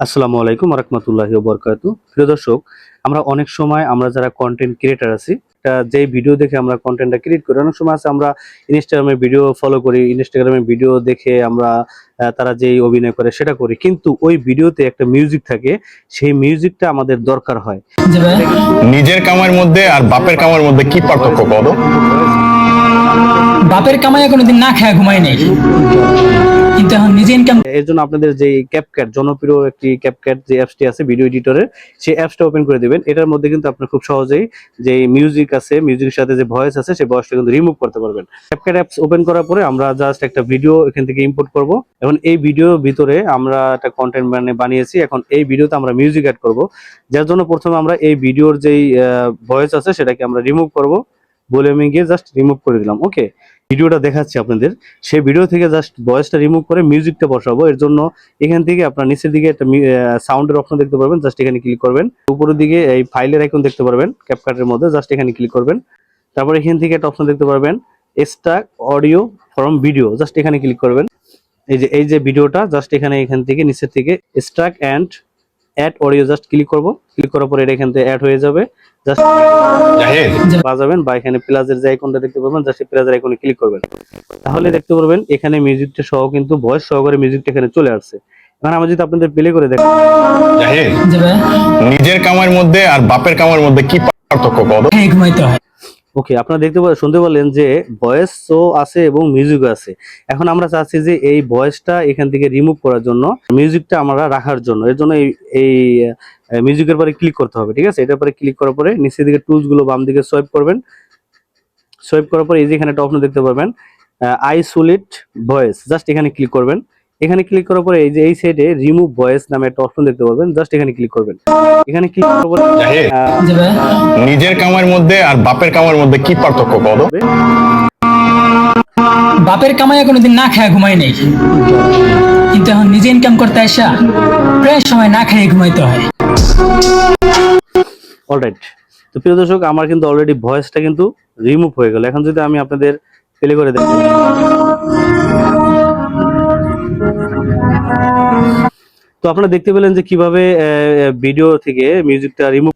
আসসালামু আলাইকুম রহমতুল্লাহি বরকাত প্রিয় দর্শক আমরা অনেক সময় আমরা যারা কন্টেন্ট ক্রিয়েটার আছি যে ভিডিও দেখে আমরা কন্টেন্টটা ক্রিয়েট করি অনেক সময় আছে আমরা ইনস্টাগ্রামে ভিডিও ফলো করি ইনস্টাগ্রামে ভিডিও দেখে আমরা আহ, তারা যেই অভিনয় করে সেটা করি। কিন্তু ওই ভিডিওতে একটা মিউজিক থাকে সেই মিউজিকটা আমাদের দরকার হয়। নিজের কামার মধ্যে আর বাপের কামার মধ্যে কি পার্থক্য কদ বাপের কামাইয়া কোনোদিন না খায় ঘুমাই নেই। কিন্তু এর জন্য আপনাদের যে ক্যাপক্যাট জনপ্রিয় একটি ক্যাপক্যাট যে অ্যাপসটি আছে ভিডিও এডিটরের সেই অ্যাপসটা ওপেন করে দিবেন। এটার মধ্যে কিন্তু আপনার খুব সহজেই যে মিউজিক আছে মিউজিকের সাথে যে ভয়েস আছে, সেই ভয়েসটা কিন্তু রিমুভ করতে পারবেন। ক্যাপক্যাট অ্যাপস ওপেন করার পরে আমরা জাস্ট একটা ভিডিও এখান থেকে ইম্পোর্ট করব। এখন এই ভিডিওর ভিতরে আমরা একটা কন্টেন্ট মানে বানিয়েছি। এখন এই ভিডিওতে আমরা মিউজিক অ্যাড করব। যার জন্য প্রথমে আমরা এই ভিডিওর যেই ভয়েস আছে, সেটাকে আমরা রিমুভ করব। ভলিউমে গিয়ে জাস্ট রিমুভ করে দিলাম। ওকে ভিডিওটা দেখাচ্ছি আপনাদের। সেই ভিডিও থেকে জাস্ট ভয়েসটা রিমুভ করে মিউজিকটা বসাবো। এর জন্য এখান থেকে আপনার নিচের দিকে একটা সাউন্ডের অপশন দেখতে পারবেন। জাস্ট এখানে ক্লিক করবেন। উপরের দিকে এই ফাইলের আইকন দেখতে পারবেন ক্যাপকাটের মধ্যে। জাস্ট এখানে ক্লিক করবেন। তারপর এখান থেকে একটা অপশন দেখতে পারবেন extra audio from video just এখানে ক্লিক করবেন। এই যে এই যে ভিডিওটা জাস্ট এখানে এখান থেকে নিচের থেকে struck and add audio just click করব। ক্লিক করার পরে এটা এখান থেকে অ্যাড হয়ে যাবে। জাস্ট জাহিদ। বাজাবেন বা এখানে প্লাজের যে আইকনটা দেখতে পাবেন জাস্ট প্লাজের আইকনে ক্লিক করবেন। তাহলে দেখতে পারবেন এখানে মিউজিকটা সহ কিন্তু ভয়েস সহকারে মিউজিকটা এখানে চলে আসছে। এখন আমি যদি আপনাদের প্লে করে দেখি। জাহিদ নিজের কামার মধ্যে আর বাপের কামার মধ্যে কি পার্থক্য কদ ঠিক ঘুমাইতে হয়। ওকে আপনারা দেখতে শুনতে পারলেন যে ভয়েস তো আছে এবং মিউজিকও আছে। এখন আমরা চাচ্ছি যে এই ভয়েসটা এখান থেকে রিমুভ করার জন্য মিউজিকটা আমরা রাখার জন্য। এর জন্য এই মিউজিকের পরে ক্লিক করতে হবে, ঠিক আছে? এটার পরে ক্লিক করার পরে নিচের দিকে টুলসগুলো বাম দিকে সোয়াইপ করবেন। সোয়াইপ করার পরে এই যে এখানে একটা অপশন দেখতে পারবেন আইসোলেট ভয়েস জাস্ট এখানে ক্লিক করবেন। এখানে ক্লিক করার পরে এই যে এই সাইডে রিমুভ ভয়েস নামে একটা অপশন দেখতে পারবেন। জাস্ট এখানে ক্লিক করবেন। এখানে ক্লিক করার পরে নিজের কামার মধ্যে আর বাপের কামার মধ্যে কি পার্থক্য হবে। বাপের কামাইয়া কোনোদিন না খায় ঘুমাই নেই। কিন্তু এখন নিজে ইনকাম করতে আসা প্রায় সময় না খেয়ে ঘুমাইতে হয়। অলরাইট তো প্রিয় দর্শক আমার কিন্তু অলরেডি ভয়েসটা কিন্তু রিমুভ হয়ে গেল। এখন যদি আমি আপনাদের প্লে করে দেখি। তো আপনারা দেখতে পেলেন যে কীভাবে ভিডিও থেকে মিউজিকটা রিমুভ